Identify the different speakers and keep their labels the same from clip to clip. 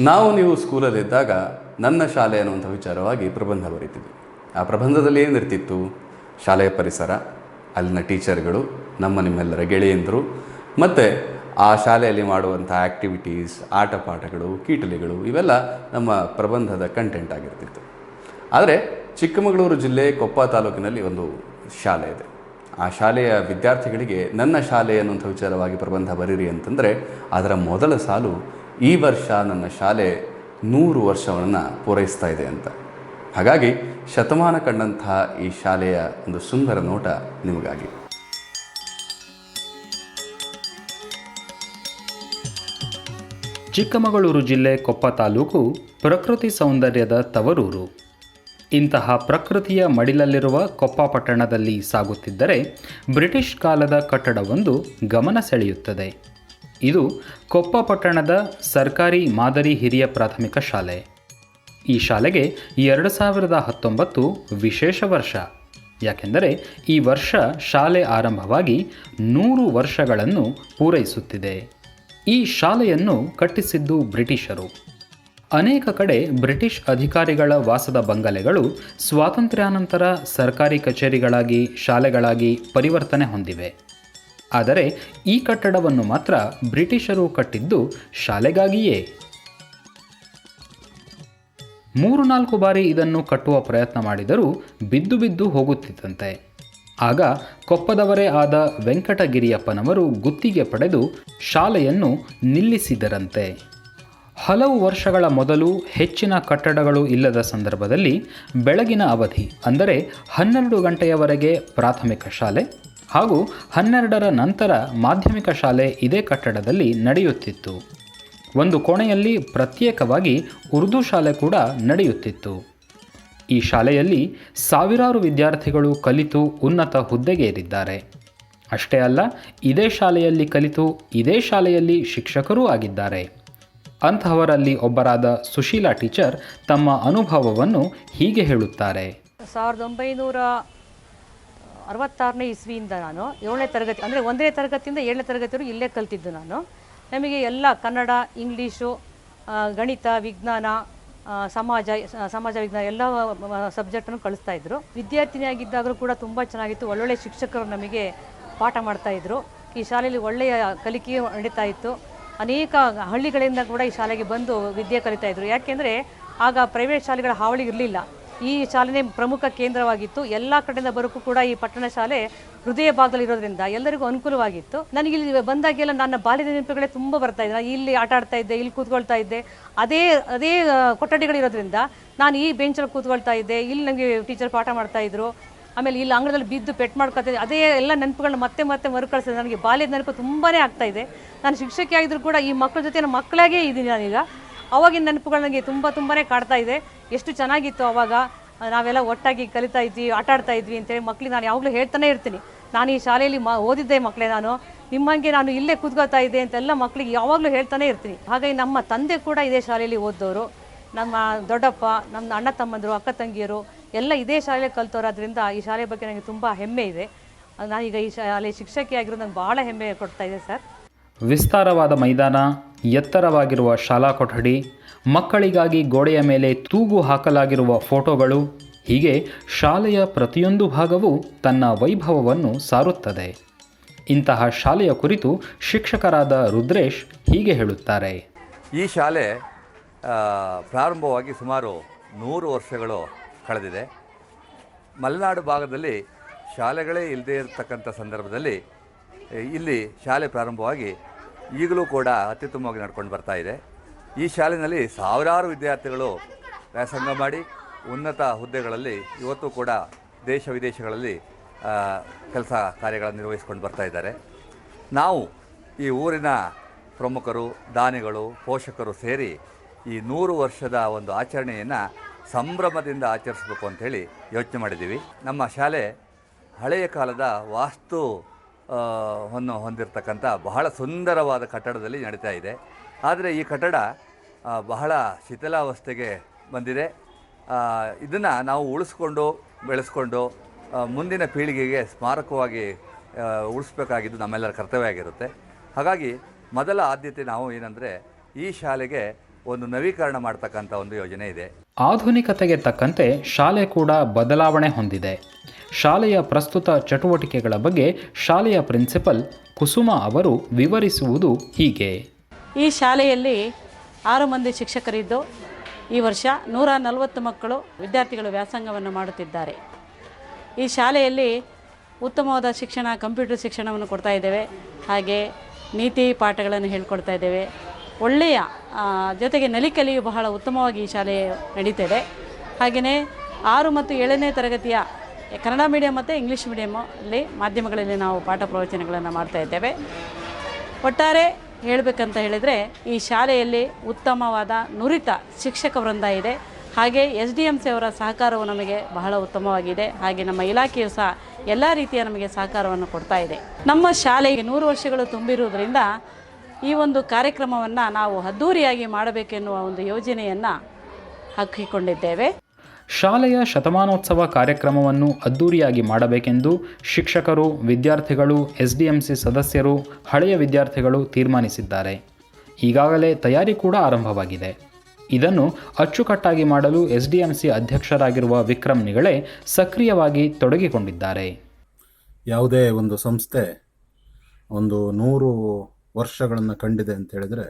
Speaker 1: ನಾವು ನೀವು ಸ್ಕೂಲಲ್ಲಿದ್ದಾಗ ನನ್ನ ಶಾಲೆ ಅನ್ನುವಂಥ ವಿಚಾರವಾಗಿ ಪ್ರಬಂಧ ಬರೀತಿದ್ವಿ. ಆ ಪ್ರಬಂಧದಲ್ಲಿ ಏನಿರ್ತಿತ್ತು ಶಾಲೆಯ ಪರಿಸರ, ಅಲ್ಲಿನ ಟೀಚರ್ಗಳು, ನಮ್ಮ ನಿಮ್ಮೆಲ್ಲರ ಗೆಳೆಯಂದರು, ಮತ್ತು ಆ ಶಾಲೆಯಲ್ಲಿ ಮಾಡುವಂಥ ಆ್ಯಕ್ಟಿವಿಟೀಸ್ ಆಟ ಪಾಠಗಳು ಕೀಟಲಿಗಳು, ಇವೆಲ್ಲ ನಮ್ಮ ಪ್ರಬಂಧದ ಕಂಟೆಂಟ್ ಆಗಿರ್ತಿತ್ತು. ಆದರೆ ಚಿಕ್ಕಮಗಳೂರು ಜಿಲ್ಲೆ ಕೊಪ್ಪ ತಾಲೂಕಿನಲ್ಲಿ ಒಂದು ಶಾಲೆ ಇದೆ. ಆ ಶಾಲೆಯ ವಿದ್ಯಾರ್ಥಿಗಳಿಗೆ ನನ್ನ ಶಾಲೆ ಅನ್ನುವಂಥ ವಿಚಾರವಾಗಿ ಪ್ರಬಂಧ ಬರೀರಿ ಅಂತಂದರೆ ಅದರ ಮೊದಲ ಸಾಲು ಈ ವರ್ಷ ನನ್ನ ಶಾಲೆ ನೂರು ವರ್ಷವನ್ನು ಪೂರೈಸ್ತಾ ಇದೆ ಅಂತ. ಹಾಗಾಗಿ ಶತಮಾನ ಕಂಡಂತಹ ಈ ಶಾಲೆಯ ಒಂದು ಸುಂದರ ನೋಟ ನಿಮಗಾಗಿ.
Speaker 2: ಚಿಕ್ಕಮಗಳೂರು ಜಿಲ್ಲೆ ಕೊಪ್ಪ ತಾಲೂಕು ಪ್ರಕೃತಿ ಸೌಂದರ್ಯದ ತವರೂರು. ಇಂತಹ ಪ್ರಕೃತಿಯ ಮಡಿಲಲ್ಲಿರುವ ಕೊಪ್ಪ ಪಟ್ಟಣದಲ್ಲಿ ಸಾಗುತ್ತಿದ್ದರೆ ಬ್ರಿಟಿಷ್ ಕಾಲದ ಕಟ್ಟಡವೊಂದು ಗಮನ ಸೆಳೆಯುತ್ತದೆ. ಇದು ಕೊಪ್ಪ ಪಟ್ಟಣದ ಸರ್ಕಾರಿ ಮಾದರಿ ಹಿರಿಯ ಪ್ರಾಥಮಿಕ ಶಾಲೆ. ಈ ಶಾಲೆಗೆ ಎರಡು ಸಾವಿರದ ಹತ್ತೊಂಬತ್ತು ವಿಶೇಷ ವರ್ಷ. ಯಾಕೆಂದರೆ ಈ ವರ್ಷ ಶಾಲೆ ಆರಂಭವಾಗಿ ನೂರು ವರ್ಷಗಳನ್ನು ಪೂರೈಸುತ್ತಿದೆ. ಈ ಶಾಲೆಯನ್ನು ಕಟ್ಟಿಸಿದ್ದು ಬ್ರಿಟಿಷರು. ಅನೇಕ ಕಡೆ ಬ್ರಿಟಿಷ್ ಅಧಿಕಾರಿಗಳ ವಾಸದ ಬಂಗಲೆಗಳು ಸ್ವಾತಂತ್ರ್ಯಾನಂತರ ಸರ್ಕಾರಿ ಕಚೇರಿಗಳಾಗಿ, ಶಾಲೆಗಳಾಗಿ ಪರಿವರ್ತನೆ ಹೊಂದಿವೆ. ಆದರೆ ಈ ಕಟ್ಟಡವನ್ನು ಮಾತ್ರ ಬ್ರಿಟಿಷರು ಕಟ್ಟಿದ್ದು ಶಾಲೆಗಾಗಿಯೇ. ಮೂರು ನಾಲ್ಕು ಬಾರಿ ಇದನ್ನು ಕಟ್ಟುವ ಪ್ರಯತ್ನ ಮಾಡಿದರೂ ಬಿದ್ದು ಬಿದ್ದು ಹೋಗುತ್ತಿದ್ದಂತೆ. ಆಗ ಕೊಪ್ಪದವರೇ ಆದ ವೆಂಕಟಗಿರಿಯಪ್ಪನವರು ಗುತ್ತಿಗೆ ಪಡೆದು ಶಾಲೆಯನ್ನು ನಿಲ್ಲಿಸಿದರಂತೆ. ಹಲವು ವರ್ಷಗಳ ಮೊದಲು ಹೆಚ್ಚಿನ ಕಟ್ಟಡಗಳು ಇಲ್ಲದ ಸಂದರ್ಭದಲ್ಲಿ ಬೆಳಗಿನ ಅವಧಿ, ಅಂದರೆ ಹನ್ನೆರಡು ಗಂಟೆಯವರೆಗೆ ಪ್ರಾಥಮಿಕ ಶಾಲೆ ಹಾಗೂ ಹನ್ನೆರಡರ ನಂತರ ಮಾಧ್ಯಮಿಕ ಶಾಲೆ ಇದೇ ಕಟ್ಟಡದಲ್ಲಿ ನಡೆಯುತ್ತಿತ್ತು. ಒಂದು ಕೋಣೆಯಲ್ಲಿ ಪ್ರತ್ಯೇಕವಾಗಿ ಉರ್ದು ಶಾಲೆ ಕೂಡ ನಡೆಯುತ್ತಿತ್ತು. ಈ ಶಾಲೆಯಲ್ಲಿ ಸಾವಿರಾರು ವಿದ್ಯಾರ್ಥಿಗಳು ಕಲಿತು ಉನ್ನತ ಹುದ್ದೆಗೇರಿದ್ದಾರೆ. ಅಷ್ಟೇ ಅಲ್ಲ, ಇದೇ ಶಾಲೆಯಲ್ಲಿ ಕಲಿತು ಇದೇ ಶಾಲೆಯಲ್ಲಿ ಶಿಕ್ಷಕರೂ ಆಗಿದ್ದಾರೆ. ಅಂತಹವರಲ್ಲಿ ಒಬ್ಬರಾದ ಸುಶೀಲಾ ಟೀಚರ್ ತಮ್ಮ ಅನುಭವವನ್ನು ಹೀಗೆ ಹೇಳುತ್ತಾರೆ.
Speaker 3: ಸಾವಿರದ ಒಂಬೈನೂರ ಅರವತ್ತಾರನೇ ಇಸ್ವಿಯಿಂದ ನಾನು ಏಳನೇ ತರಗತಿ, ಅಂದರೆ ಒಂದನೇ ತರಗತಿಯಿಂದ ಏಳನೇ ತರಗತಿವರೆಗೂ ಇಲ್ಲೇ ಕಲ್ತಿದ್ದು ನಾನು. ನಮಗೆ ಎಲ್ಲ ಕನ್ನಡ, ಇಂಗ್ಲೀಷು ಗಣಿತ, ವಿಜ್ಞಾನ ಸಮಾಜ ಸಮಾಜ, ವಿಜ್ಞಾನ ಎಲ್ಲ ಸಬ್ಜೆಕ್ಟನ್ನು ಕಳಿಸ್ತಾ ಇದ್ರು. ವಿದ್ಯಾರ್ಥಿನಿಯಾಗಿದ್ದಾಗಲೂ ಕೂಡ ತುಂಬ ಚೆನ್ನಾಗಿತ್ತು. ಒಳ್ಳೊಳ್ಳೆ ಶಿಕ್ಷಕರು ನಮಗೆ ಪಾಠ ಮಾಡ್ತಾಯಿದ್ರು ಈ ಶಾಲೆಯಲ್ಲಿ ಒಳ್ಳೆಯ ಕಲಿಕೆ ನಡೀತಾ ಇತ್ತು. ಅನೇಕ ಹಳ್ಳಿಗಳಿಂದ ಕೂಡ ಈ ಶಾಲೆಗೆ ಬಂದು ವಿದ್ಯೆ ಕಲಿತಾ ಇದ್ರು. ಯಾಕೆಂದರೆ ಆಗ ಪ್ರೈವೇಟ್ ಶಾಲೆಗಳ ಹಾವಳಿ ಇರಲಿಲ್ಲ. ಈ ಶಾಲೆನೇ ಪ್ರಮುಖ ಕೇಂದ್ರವಾಗಿತ್ತು. ಎಲ್ಲ ಕಡೆಯಿಂದ ಬರೋಕ್ಕೂ ಕೂಡ ಈ ಪಟ್ಟಣ ಶಾಲೆ ಹೃದಯ ಭಾಗದಲ್ಲಿ ಇರೋದ್ರಿಂದ ಎಲ್ಲರಿಗೂ ಅನುಕೂಲವಾಗಿತ್ತು. ನನಗೆ ಇಲ್ಲಿ ಬಂದಾಗೆಲ್ಲ ನನ್ನ ಬಾಲ್ಯದ ನೆನಪುಗಳೇ ತುಂಬ ಬರ್ತಾ ಇದ್ದೆ ಇಲ್ಲಿ ಆಟ ಆಡ್ತಾ ಇದ್ದೆ, ಇಲ್ಲಿ ಕೂತ್ಕೊಳ್ತಾ ಇದ್ದೆ. ಅದೇ ಅದೇ ಕೊಠಡಿಗಳಿರೋದ್ರಿಂದ ನಾನು ಈ ಬೆಂಚಲ್ಲಿ ಕೂತ್ಕೊಳ್ತಾ ಇದ್ದೆ. ಇಲ್ಲಿ ನನಗೆ ಟೀಚರ್ ಪಾಠ ಮಾಡ್ತಾ ಇದ್ರು. ಆಮೇಲೆ ಇಲ್ಲಿ ಅಂಗಳದಲ್ಲಿ ಬಿದ್ದು ಪೆಟ್ ಮಾಡ್ಕೊತಿದ್ದೆ ಅದೇ ಎಲ್ಲ ನೆನಪುಗಳನ್ನ ಮತ್ತೆ ಮತ್ತೆ ಮರುಕಳಿಸಿದೆ. ನನಗೆ ಬಾಲ್ಯದ ನೆನಪು ತುಂಬಾ ಇದೆ. ನಾನು ಶಿಕ್ಷಕಿ ಆಗಿದ್ರು ಕೂಡ ಈ ಮಕ್ಕಳ ಜೊತೆ ಮಕ್ಕಳಾಗೇ ಇದ್ದೀನಿ ನಾನೀಗ. ಅವಾಗಿನ ನೆನಪುಗಳು ನನಗೆ ತುಂಬ ತುಂಬಾ ಕಾಡ್ತಾ ಇದೆ. ಎಷ್ಟು ಚೆನ್ನಾಗಿತ್ತು ಅವಾಗ. ನಾವೆಲ್ಲ ಒಟ್ಟಾಗಿ ಕಲಿತಾ ಇದ್ವಿ, ಆಟ ಆಡ್ತಾ ಇದ್ವಿ ಅಂತೇಳಿ ಮಕ್ಳಿಗೆ ನಾನು ಯಾವಾಗಲೂ ಹೇಳ್ತಾನೆ ಇರ್ತೀನಿ. ನಾನು ಈ ಶಾಲೆಯಲ್ಲಿ ಮ, ಓದಿದ್ದೆ ಮಕ್ಕಳೇ ನಾನು. ನಿಮ್ಮಂಗೆ ನಾನು ಇಲ್ಲೇ ಕೂತ್ಕೊಳ್ತಾ ಇದ್ದೆ ಅಂತೆಲ್ಲ ಮಕ್ಕಳಿಗೆ ಯಾವಾಗಲೂ ಹೇಳ್ತಾನೆ ಇರ್ತೀನಿ. ಹಾಗಾಗಿ ನಮ್ಮ ತಂದೆ ಕೂಡ ಇದೇ ಶಾಲೆಯಲ್ಲಿ ಓದ್ದವರು. ನಮ್ಮ ದೊಡ್ಡಪ್ಪ ನಮ್ಮ ಅಣ್ಣ ತಮ್ಮಂದರು ಅಕ್ಕ ತಂಗಿಯರು ಎಲ್ಲ ಇದೇ ಶಾಲೆ ಕಲ್ತೋರಾದ್ರಿಂದ ಈ ಶಾಲೆ ಬಗ್ಗೆ ನನಗೆ ತುಂಬ ಹೆಮ್ಮೆ ಇದೆ. ನಾನೀಗ ಈ ಶಾಲೆ ಶಿಕ್ಷಕಿಯಾಗಿರೋದು ನಂಗೆ ಭಾಳ ಹೆಮ್ಮೆ ಕೊಡ್ತಾ ಇದೆ ಸರ್.
Speaker 2: ವಿಸ್ತಾರವಾದ ಮೈದಾನ ಎತ್ತರವಾಗಿರುವ ಶಾಲಾ ಕೊಠಡಿ ಮಕ್ಕಳಿಗಾಗಿ ಗೋಡೆಯ ಮೇಲೆ ತೂಗು ಹಾಕಲಾಗಿರುವ ಫೋಟೋಗಳು ಹೀಗೆ ಶಾಲೆಯ ಪ್ರತಿಯೊಂದು ಭಾಗವೂ ತನ್ನ ವೈಭವವನ್ನು ಸಾರುತ್ತದೆ. ಇಂತಹ ಶಾಲೆಯ ಕುರಿತು ಶಿಕ್ಷಕರಾದ ರುದ್ರೇಶ್ ಹೀಗೆ ಹೇಳುತ್ತಾರೆ.
Speaker 4: ಈ ಶಾಲೆ ಪ್ರಾರಂಭವಾಗಿ ಸುಮಾರು ನೂರು ವರ್ಷಗಳು ಕಳೆದಿದೆ. ಮಲೆನಾಡು ಭಾಗದಲ್ಲಿ ಶಾಲೆಗಳೇ ಇಲ್ಲದೇ ಇರತಕ್ಕಂಥ ಸಂದರ್ಭದಲ್ಲಿ ಇಲ್ಲಿ ಶಾಲೆ ಪ್ರಾರಂಭವಾಗಿ ಈಗಲೂ ಕೂಡ ಅತ್ಯುತ್ತಮವಾಗಿ ನಡ್ಕೊಂಡು ಬರ್ತಾ ಇದೆ. ಈ ಶಾಲೆಯಲ್ಲಿ ಸಾವಿರಾರು ವಿದ್ಯಾರ್ಥಿಗಳು ವ್ಯಾಸಂಗ ಮಾಡಿ ಉನ್ನತ ಹುದ್ದೆಗಳಲ್ಲಿ ಇವತ್ತು ಕೂಡ ದೇಶ ವಿದೇಶಗಳಲ್ಲಿ ಕೆಲಸ ಕಾರ್ಯಗಳನ್ನು ನಿರ್ವಹಿಸ್ಕೊಂಡು ಬರ್ತಾ ಇದ್ದಾರೆ. ನಾವು ಈ ಊರಿನ ಪ್ರಮುಖರು, ದಾನಿಗಳು, ಪೋಷಕರು ಸೇರಿ ಈ ನೂರು ವರ್ಷದ ಒಂದು ಆಚರಣೆಯನ್ನು ಸಂಭ್ರಮದಿಂದ ಆಚರಿಸಬೇಕು ಅಂಥೇಳಿ ಯೋಚನೆ ಮಾಡಿದ್ದೀವಿ. ನಮ್ಮ ಶಾಲೆ ಹಳೆಯ ಕಾಲದ ವಾಸ್ತು ವನ್ನು ಹೊಂದಿರತಕ್ಕಂಥ ಬಹಳ ಸುಂದರವಾದ ಕಟ್ಟಡದಲ್ಲಿ ನಡೀತಾ ಇದೆ. ಆದರೆ ಈ ಕಟ್ಟಡ ಬಹಳ ಶಿಥಿಲಾವಸ್ಥೆಗೆ ಬಂದಿದೆ. ಇದನ್ನು ನಾವು ಉಳಿಸ್ಕೊಂಡು, ಬೆಳೆಸ್ಕೊಂಡು ಮುಂದಿನ ಪೀಳಿಗೆಗೆ ಸ್ಮಾರಕವಾಗಿ ಉಳಿಸ್ಬೇಕಾಗಿದ್ದು ನಮ್ಮೆಲ್ಲರ ಕರ್ತವ್ಯ ಆಗಿರುತ್ತೆ. ಹಾಗಾಗಿ ಮೊದಲ ಆದ್ಯತೆ ನಾವು ಏನಂದರೆ ಈ ಶಾಲೆಗೆ ಒಂದು ನವೀಕರಣ ಮಾಡ್ತಕ್ಕಂಥ ಒಂದು ಯೋಜನೆ ಇದೆ.
Speaker 2: ಆಧುನಿಕತೆಗೆ ತಕ್ಕಂತೆ ಶಾಲೆ ಕೂಡ ಬದಲಾವಣೆ ಹೊಂದಿದೆ. ಶಾಲೆಯ ಪ್ರಸ್ತುತ ಚಟುವಟಿಕೆಗಳ ಬಗ್ಗೆ ಶಾಲೆಯ ಪ್ರಿನ್ಸಿಪಲ್ ಕುಸುಮ ಅವರು ವಿವರಿಸುವುದು ಹೀಗೆ.
Speaker 5: ಈ ಶಾಲೆಯಲ್ಲಿ ಆರು ಮಂದಿ ಶಿಕ್ಷಕರಿದ್ದು ಈ ವರ್ಷ ನೂರ ನಲವತ್ತು ಮಕ್ಕಳು ವಿದ್ಯಾರ್ಥಿಗಳು ವ್ಯಾಸಂಗವನ್ನು ಮಾಡುತ್ತಿದ್ದಾರೆ. ಈ ಶಾಲೆಯಲ್ಲಿ ಉತ್ತಮವಾದ ಶಿಕ್ಷಣ ಕಂಪ್ಯೂಟರ್ ಶಿಕ್ಷಣವನ್ನು ಕೊಡ್ತಾ ಇದ್ದೇವೆ. ಹಾಗೆ ನೀತಿ ಪಾಠಗಳನ್ನು ಹೇಳ್ಕೊಡ್ತಾ ಇದ್ದೇವೆ. ಒಳ್ಳೆಯ ಜೊತೆಗೆ ನಲಿಕಲಿಯು ಬಹಳ ಉತ್ತಮವಾಗಿ ಈ ಶಾಲೆ ನಡೀತಿದೆ. ಹಾಗೆಯೇ ಆರು ಮತ್ತು ಏಳನೇ ತರಗತಿಯ ಕನ್ನಡ ಮೀಡಿಯಂ ಮತ್ತು ಇಂಗ್ಲೀಷ್ ಮೀಡಿಯಮಲ್ಲಿ ಮಾಧ್ಯಮಗಳಲ್ಲಿ ನಾವು ಪಾಠ ಪ್ರವಚನಗಳನ್ನು ಮಾಡ್ತಾ ಇದ್ದೇವೆ. ಒಟ್ಟಾರೆ ಹೇಳಬೇಕಂತ ಹೇಳಿದರೆ ಈ ಶಾಲೆಯಲ್ಲಿ ಉತ್ತಮವಾದ ನುರಿತ ಶಿಕ್ಷಕ ವೃಂದ ಇದೆ. ಹಾಗೆ ಎಸ್ ಡಿ ಎಂ ಸಿ ಅವರ ಸಹಕಾರವು ನಮಗೆ ಬಹಳ ಉತ್ತಮವಾಗಿದೆ. ಹಾಗೆ ನಮ್ಮ ಇಲಾಖೆಯು ಸಹ ಎಲ್ಲ ರೀತಿಯ ನಮಗೆ ಸಹಕಾರವನ್ನು ಕೊಡ್ತಾ ಇದೆ. ನಮ್ಮ ಶಾಲೆಗೆ ನೂರು ವರ್ಷಗಳು ತುಂಬಿರುವುದರಿಂದ ಈ ಒಂದು ಕಾರ್ಯಕ್ರಮವನ್ನು ನಾವು ಅದ್ಧೂರಿಯಾಗಿ ಮಾಡಬೇಕೆನ್ನುವ ಒಂದು ಯೋಜನೆಯನ್ನು ಹಾಕಿಕೊಂಡಿದ್ದೇವೆ.
Speaker 2: ಶಾಲೆಯ ಶತಮಾನೋತ್ಸವ ಕಾರ್ಯಕ್ರಮವನ್ನು ಅದ್ದೂರಿಯಾಗಿ ಮಾಡಬೇಕೆಂದು ಶಿಕ್ಷಕರು ವಿದ್ಯಾರ್ಥಿಗಳು ಎಸ್ಡಿಎಂಸಿ ಸದಸ್ಯರು ಹಳೆಯ ವಿದ್ಯಾರ್ಥಿಗಳು ತೀರ್ಮಾನಿಸಿದ್ದಾರೆ. ಈಗಾಗಲೇ ತಯಾರಿ ಕೂಡ ಆರಂಭವಾಗಿದೆ. ಇದನ್ನು ಅಚ್ಚುಕಟ್ಟಾಗಿ ಮಾಡಲು ಎಸ್ಡಿಎಂಸಿ ಅಧ್ಯಕ್ಷರಾಗಿರುವ ವಿಕ್ರಮ್ ನಿಗಳೆ ಸಕ್ರಿಯವಾಗಿ ತೊಡಗಿಕೊಂಡಿದ್ದಾರೆ.
Speaker 6: ಯಾವುದೇ ಒಂದು ಸಂಸ್ಥೆ ಒಂದು ನೂರು ವರ್ಷಗಳನ್ನು ಕಂಡಿದೆ ಅಂತ ಹೇಳಿದರೆ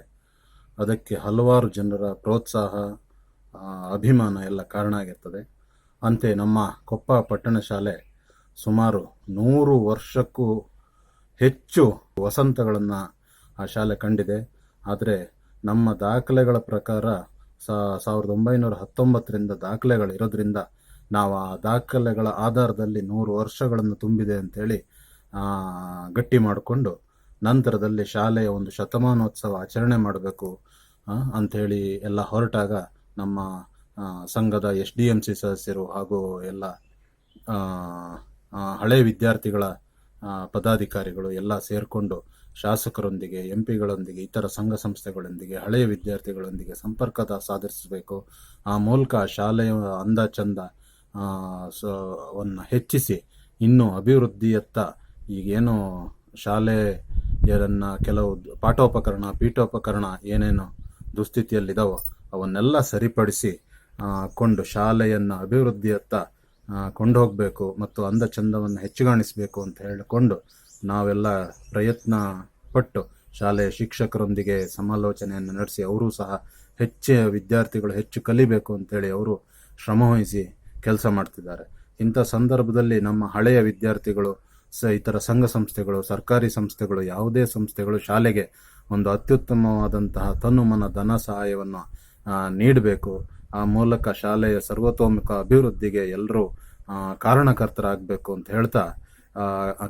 Speaker 6: ಅದಕ್ಕೆ ಹಲವಾರು ಜನರ ಪ್ರೋತ್ಸಾಹ ಅಭಿಮಾನ ಎಲ್ಲ ಕಾರಣ ಆಗಿರ್ತದೆ. ಅಂತೆ ನಮ್ಮ ಕೊಪ್ಪ ಪಟ್ಟಣ ಶಾಲೆ ಸುಮಾರು ನೂರು ವರ್ಷಕ್ಕೂ ಹೆಚ್ಚು ವಸಂತಗಳನ್ನು ಆ ಶಾಲೆ ಕಂಡಿದೆ. ಆದರೆ ನಮ್ಮ ದಾಖಲೆಗಳ ಪ್ರಕಾರ ಸಾವಿರದ ಒಂಬೈನೂರ ಹತ್ತೊಂಬತ್ತರಿಂದ ದಾಖಲೆಗಳು ಇರೋದ್ರಿಂದ ನಾವು ಆ ದಾಖಲೆಗಳ ಆಧಾರದಲ್ಲಿ ನೂರು ವರ್ಷಗಳನ್ನು ತುಂಬಿದೆ ಅಂತೇಳಿ ಗಟ್ಟಿ ಮಾಡಿಕೊಂಡು ನಂತರದಲ್ಲಿ ಶಾಲೆಯ ಒಂದು ಶತಮಾನೋತ್ಸವ ಆಚರಣೆ ಮಾಡಬೇಕು ಅಂಥೇಳಿ ಎಲ್ಲ ಹೊರಟಾಗ ನಮ್ಮ ಸಂಘದ ಎಸ್ ಡಿ ಎಂ ಸಿ ಸದಸ್ಯರು ಹಾಗೂ ಎಲ್ಲ ಹಳೆ ವಿದ್ಯಾರ್ಥಿಗಳ ಪದಾಧಿಕಾರಿಗಳು ಎಲ್ಲ ಸೇರಿಕೊಂಡು ಶಾಸಕರೊಂದಿಗೆ, ಎಂ ಪಿಗಳೊಂದಿಗೆ, ಇತರ ಸಂಘ ಸಂಸ್ಥೆಗಳೊಂದಿಗೆ ಹಳೆಯ ವಿದ್ಯಾರ್ಥಿಗಳೊಂದಿಗೆ ಸಂಪರ್ಕದ ಸಾಧಿಸಬೇಕು ಆ ಮೂಲಕ ಶಾಲೆಯ ಅಂದ ಚಂದ ವನ್ನು ಹೆಚ್ಚಿಸಿ, ಇನ್ನೂ ಅಭಿವೃದ್ಧಿಯತ್ತ ಈಗೇನು ಶಾಲೆಯರನ್ನು ಕೆಲವು ಪಾಠೋಪಕರಣ, ಪೀಠೋಪಕರಣ ಏನೇನು ದುಸ್ಥಿತಿಯಲ್ಲಿದ್ದಾವೋ ಅವನ್ನೆಲ್ಲ ಸರಿಪಡಿಸಿ ಕೊಂಡು ಶಾಲೆಯನ್ನು ಅಭಿವೃದ್ಧಿಯತ್ತ ಕೊಂಡು ಹೋಗಬೇಕು ಮತ್ತು ಅಂದ ಚಂದವನ್ನು ಹೆಚ್ಚುಗಾಣಿಸಬೇಕು ಅಂತ ಹೇಳಿಕೊಂಡು ನಾವೆಲ್ಲ ಪ್ರಯತ್ನ ಪಟ್ಟು ಶಾಲೆಯ ಶಿಕ್ಷಕರೊಂದಿಗೆ ಸಮಾಲೋಚನೆಯನ್ನು ನಡೆಸಿ ಅವರೂ ಸಹ ಹೆಚ್ಚು ವಿದ್ಯಾರ್ಥಿಗಳು ಹೆಚ್ಚು ಕಲಿಬೇಕು ಅಂತೇಳಿ ಅವರು ಶ್ರಮವಹಿಸಿ ಕೆಲಸ ಮಾಡ್ತಿದ್ದಾರೆ. ಇಂಥ ಸಂದರ್ಭದಲ್ಲಿ ನಮ್ಮ ಹಳೆಯ ವಿದ್ಯಾರ್ಥಿಗಳು ಸ ಇತರ ಸಂಘ ಸಂಸ್ಥೆಗಳು, ಸರ್ಕಾರಿ ಸಂಸ್ಥೆಗಳು, ಯಾವುದೇ ಸಂಸ್ಥೆಗಳು ಶಾಲೆಗೆ ಒಂದು ಅತ್ಯುತ್ತಮವಾದಂತಹ ತನುಮನ ಧನ ಸಹಾಯವನ್ನು ನೀಡಬೇಕು. ಆ ಮೂಲಕ ಶಾಲೆಯ ಸರ್ವತೋಮುಖ ಅಭಿವೃದ್ಧಿಗೆ ಎಲ್ಲರೂ ಕಾರಣಕರ್ತರಾಗಬೇಕು ಅಂತ ಹೇಳ್ತಾ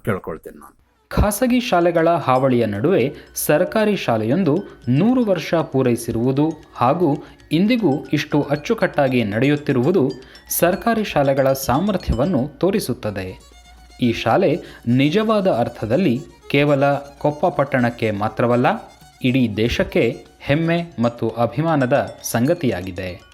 Speaker 6: ಕೇಳ್ಕೊಳ್ತೀನಿ ನಾನು.
Speaker 2: ಖಾಸಗಿ ಶಾಲೆಗಳ ಹಾವಳಿಯ ನಡುವೆ ಸರ್ಕಾರಿ ಶಾಲೆಯೊಂದು ನೂರು ವರ್ಷ ಪೂರೈಸಿರುವುದು ಹಾಗೂ ಇಂದಿಗೂ ಇಷ್ಟು ಅಚ್ಚುಕಟ್ಟಾಗಿ ನಡೆಯುತ್ತಿರುವುದು ಸರ್ಕಾರಿ ಶಾಲೆಗಳ ಸಾಮರ್ಥ್ಯವನ್ನು ತೋರಿಸುತ್ತದೆ. ಈ ಶಾಲೆ ನಿಜವಾದ ಅರ್ಥದಲ್ಲಿ ಕೇವಲ ಕೊಪ್ಪ ಪಟ್ಟಣಕ್ಕೆ ಮಾತ್ರವಲ್ಲ ಇಡೀ ದೇಶಕ್ಕೆ ಹೆಮ್ಮೆ ಮತ್ತು ಅಭಿಮಾನದ ಸಂಗತಿಯಾಗಿದೆ.